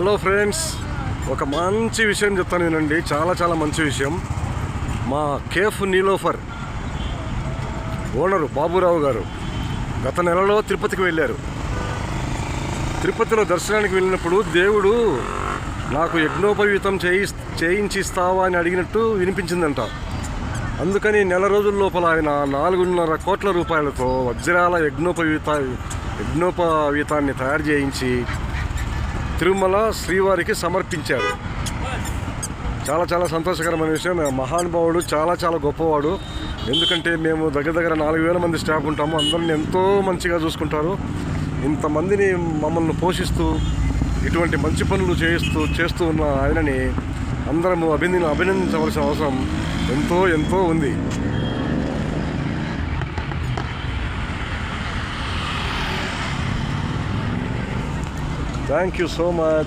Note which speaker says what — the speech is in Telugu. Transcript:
Speaker 1: హలో ఫ్రెండ్స్ ఒక మంచి విషయం చెప్తాను వినండి. చాలా చాలా మంచి విషయం. మా కేఫ్ నీలోఫర్ ఓనరు బాబురావు గారు గత నెలలో తిరుపతికి వెళ్ళారు. తిరుపతిలో దర్శనానికి వెళ్ళినప్పుడు దేవుడు నాకు యజ్ఞోపవీతం చేయి చేయించిస్తావా అని అడిగినట్టు వినిపించిందంట. అందుకని నెల రోజుల లోపల ఆయన నాలుగున్నర కోట్ల రూపాయలతో వజ్రాల యజ్ఞోపవీత యజ్ఞోపవీతాన్ని తయారు చేయించి తిరుమల శ్రీవారికి సమర్పించారు. చాలా చాలా సంతోషకరమైన విషయం. మహానుభావుడు చాలా చాలా గొప్పవాడు. ఎందుకంటే మేము దగ్గర దగ్గర నాలుగు వేల మంది స్టాఫ్ ఉంటాము. అందరిని ఎంతో మంచిగా చూసుకుంటారు. ఇంతమందిని మమ్మల్ని పోషిస్తూ ఇటువంటి మంచి పనులు చేయిస్తూ చేస్తూ ఉన్న ఆయనని అందరము అభినందించవలసిన అవసరం ఎంతో ఎంతో ఉంది. Thank you so much.